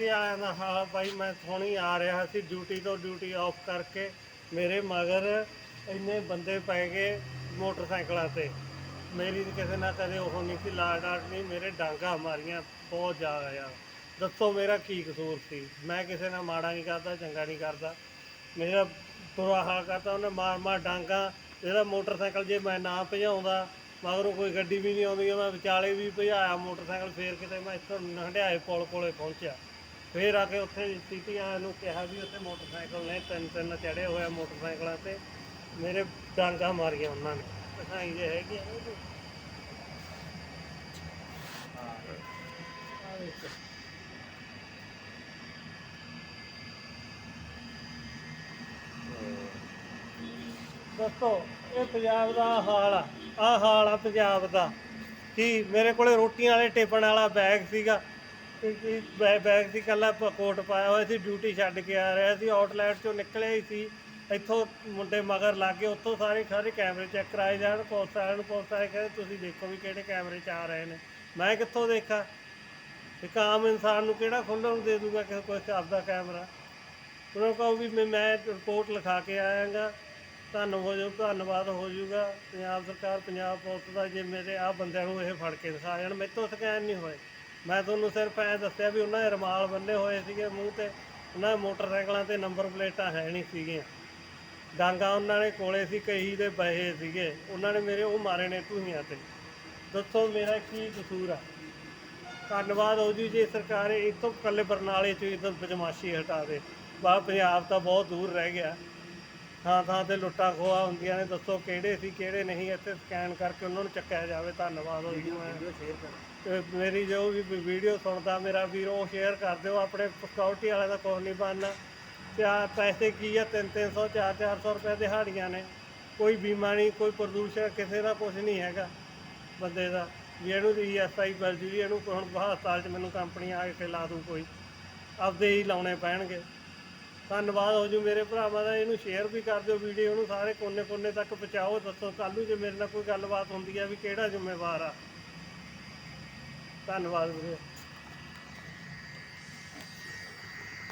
City ਵਾਲਿਆਂ ਦਾ ਹਾਲ ਭਾਈ ਮੈਂ ਹੁਣੀ ਆ ਰਿਹਾ ਸੀ ਡਿਊਟੀ ਤੋਂ ਡਿਊਟੀ ਆਫ ਕਰਕੇ। ਮੇਰੇ ਮਗਰ ਇੰਨੇ ਬੰਦੇ ਪੈ ਗਏ ਮੋਟਰਸਾਈਕਲਾਂ ਤੇ। ਮੇਰੀ ਕਿਸੇ ਨਾਲ ਕਦੇ ਉਹ ਨਹੀਂ ਸੀ ਲਾੜ ਆਟ ਨਹੀਂ, ਮੇਰੇ ਡਾਂਗਾ ਮਾਰੀਆਂ, ਬਹੁਤ ਜ਼ਿਆਦਾ ਯਾਰ ਦੱਸੋ ਮੇਰਾ ਕੀ ਕਸੂਰ ਸੀ? ਮੈਂ ਕਿਸੇ ਨਾਲ ਮਾੜਾ ਨਹੀਂ ਕਰਦਾ, ਚੰਗਾ ਨਹੀਂ ਕਰਦਾ। ਮੇਰਾ ਬੁਰਾ ਹਾਲ ਕਰਤਾ, ਉਹਨੇ ਮਾਰ ਮਾਰ ਡਾਂਗਾ। ਜਿਹੜਾ ਮੋਟਰਸਾਈਕਲ ਜੇ ਮੈਂ ਨਾ ਭਜਾਉਂਦਾ, ਮਗਰੋਂ ਕੋਈ ਗੱਡੀ ਵੀ ਨਹੀਂ ਆਉਂਦੀ ਮੈਂ ਵਿਚਾਲੇ ਵੀ ਭਜਾਇਆ ਮੋਟਰਸਾਈਕਲ, ਫੇਰ ਕਿਤੇ ਮੈਂ ਇੱਥੋਂ ਹੰਡਿਆਏ ਪੁਲ ਕੋਲੇ ਪਹੁੰਚਿਆ। ਫੇਰ ਆ ਕੇ ਉੱਥੇ ਸਿਟੀ ਨੂੰ ਕਿਹਾ ਵੀ ਉੱਥੇ ਮੋਟਰਸਾਈਕਲ ਨੇ, ਤਿੰਨ ਤਿੰਨ ਚੜੇ ਹੋਏ ਮੋਟਰਸਾਈਕਲਾਂ ਤੇ। ਮੇਰੇ ਡਾਂਗਾ ਮਾਰੀਆਂ ਉਹਨਾਂ ਨੇ। ਦਿਖਾਈ ਜੇ ਹੈਗੀ ਆ ਨਾ ਇਹਦੇ। ਇਹ ਪੰਜਾਬ ਦਾ ਹਾਲ ਆ। ਆਹ ਹਾਲ ਆ ਪੰਜਾਬ ਦਾ। ਕੀ ਮੇਰੇ ਕੋਲੇ ਰੋਟੀਆਂ ਵਾਲੇ ਟੇਪਣ ਵਾਲਾ ਬੈਗ ਸੀਗਾ। ਤੇ ਬੈਗ ਸੀ ਕੱਲਾ ਕੋਟ ਪਾਇਆ ਹੋਇਆ ਸੀ ਡਿਊਟੀ ਛੱਡ ਕੇ ਆ ਰਿਹਾ ਸੀ ਆਊਟਲੈਟ ਚੋਂ ਨਿਕਲਿਆ ਹੀ ਸੀ। ਇੱਥੋਂ ਮੁੰਡੇ ਮਗਰ ਲੱਗ ਗਏ, ਉੱਥੋਂ ਸਾਰੇ ਸਾਰੇ ਕੈਮਰੇ ਚੈੱਕ ਕਰਾਏ ਜਾਣ, ਪੁਲਿਸ ਵਾਲਿਆਂ ਨੂੰ ਪੁਲਿਸ ਵਾਲੇ ਕਹਿੰਦੇ, ਤੁਸੀਂ ਦੇਖੋ ਵੀ ਕਿਹੜੇ ਕੈਮਰੇ 'ਚ ਆ ਰਹੇ ਨੇ। ਮੈਂ ਕਿੱਥੋਂ ਦੇਖਾਂ? ਇੱਕ ਆਮ ਇਨਸਾਨ ਨੂੰ ਕਿਹੜਾ ਖੁੱਲ੍ਹਣ ਨੂੰ ਦੇ ਦੂਗਾ ਕਿਸੇ, ਕੋਈ ਆਪਦਾ ਕੈਮਰਾ? ਉਹਨਾਂ ਨੂੰ ਕਹੋ ਵੀ ਮੈਂ- ਮੈਂ ਰਿਪੋਰਟ ਲਿਖਾ ਕੇ ਆਇਆਗਾ। ਤੁਹਾਨੂੰ ਹੋ ਜਾਊ, ਧੰਨਵਾਦ ਹੋ ਜਾਊਗਾ। ਪੰਜਾਬ ਸਰਕਾਰ, ਪੰਜਾਬ ਪੁਲਿਸ ਦਾ ਜੇ ਮੇਰੇ ਆ ਬੰਦਿਆਂ ਨੂੰ ਇਹ ਫੜ ਕੇ ਦਿਖਾ ਜਾਣ ਮੇਰੇ ਤੋਂ ਸਕੈਨ ਨਹੀਂ ਹੋਏ। ਮੈਂ ਤੁਹਾਨੂੰ ਸਿਰਫ ਐ ਦੱਸਿਆ ਵੀ ਉਹਨਾਂ ਦੇ ਰਮਾਲ ਬੰਨੇ ਹੋਏ ਸੀਗੇ ਮੂੰਹ ਤੇ, ਉਹਨਾਂ ਮੋਟਰਸਾਈਕਲਾਂ ਤੇ ਨੰਬਰ ਪਲੇਟਾਂ ਹੈ ਨਹੀਂ ਸੀਗੀਆਂ। ਡਾਂਗਾ ਉਹਨਾਂ ਨੇ ਕੋਲੇ ਸੀ, ਕਹੀ ਦੇ ਬਹੇ ਸੀਗੇ। ਉਹਨਾਂ ਨੇ ਮੇਰੇ ਉਹ ਮਾਰੇ ਨੇ ਧੂਹੀਆਂ ਤੇ। ਦੱਸੋ ਮੇਰਾ ਕੀ ਕਸੂਰ ਆ? ਧੰਨਵਾਦ ਹੋ ਜੀ, ਜੇ ਸਰਕਾਰ ਇਹ ਤੋਂ ਕੱਲੇ ਬਰਨਾਲੇ ਚ ਇਧਰ ਬਦਮਾਸ਼ੀ ਹਟਾ ਦੇ। ਬਾ ਪੰਜਾਬ ਤਾਂ ਬਹੁਤ ਦੂਰ ਰਹਿ ਗਿਆ। ਥਾਂ ਥਾਂ ਤੇ ਲੁੱਟਾਂ ਖੋਆ ਹੁੰਦੀਆਂ ਨੇ ਦੱਸੋ ਕਿਹੜੇ ਸੀ ਕਿਹੜੇ ਨਹੀਂ ਇੱਥੇ ਸਕੈਨ ਕਰਕੇ ਉਹਨਾਂ ਨੂੰ ਚੱਕਿਆ ਜਾਵੇ ਧੰਨਵਾਦ ਹੋ ਜੀ ਮੈਂ। ਤੇ ਮੇਰੀ ਜੋ ਵੀ ਵੀਡੀਓ ਸੁਣਦਾ ਮੇਰਾ ਵੀਰ ਉਹ ਸ਼ੇਅਰ ਕਰ ਦਿਓ ਆਪਣੇ ਸਿਕਿਉਰਿਟੀ ਵਾਲੇ ਦਾ ਕੁਛ ਨਹੀਂ ਬਣਨਾ। ਤੇ ਆ ਪੈਸੇ ਕੀ ਆ 3-300 4-400 ਰੁਪਏ ਦਿਹਾੜੀਆਂ ਨੇ। ਕੋਈ ਬੀਮਾ ਨਹੀਂ ਕੋਈ ਪ੍ਰਦੂਸ਼ਣ ਕਿਸੇ ਦਾ ਕੁਝ ਨਹੀਂ ਹੈਗਾ ਬੰਦੇ ਦਾ। ਵੀ ਇਹਨੂੰ ਦੀ ਐਸਆਈ ਮਿਲ ਜੂ ਜੀ ਇਹਨੂੰ ਹੁਣ ਹਸਪਤਾਲ 'ਚ ਮੈਨੂੰ ਕੰਪਨੀ ਆ ਕੇ ਲਾ ਦੂ ਕੋਈ। ਆਪਦੇ ਹੀ ਲਾਉਣੇ ਪੈਣਗੇ। ਧੰਨਵਾਦ, ਹੋ ਜੂ ਮੇਰੇ ਭਰਾਵਾਂ ਦਾ, ਇਹਨੂੰ ਸ਼ੇਅਰ ਵੀ ਕਰ ਦਿਓ ਵੀਡੀਓ ਨੂੰ, ਸਾਰੇ ਕੋਨੇ-ਕੋਨੇ ਤੱਕ ਪਹੁੰਚਾਓ, ਦੱਸੋ, ਕੱਲ੍ਹ ਨੂੰ ਜੇ ਮੇਰੇ ਨਾਲ ਕੋਈ ਗੱਲਬਾਤ ਹੁੰਦੀ ਹੈ ਵੀ ਕਿਹੜਾ ਜ਼ਿੰਮੇਵਾਰ ਆ। ਧੰਨਵਾਦ ਵੀਰੇ।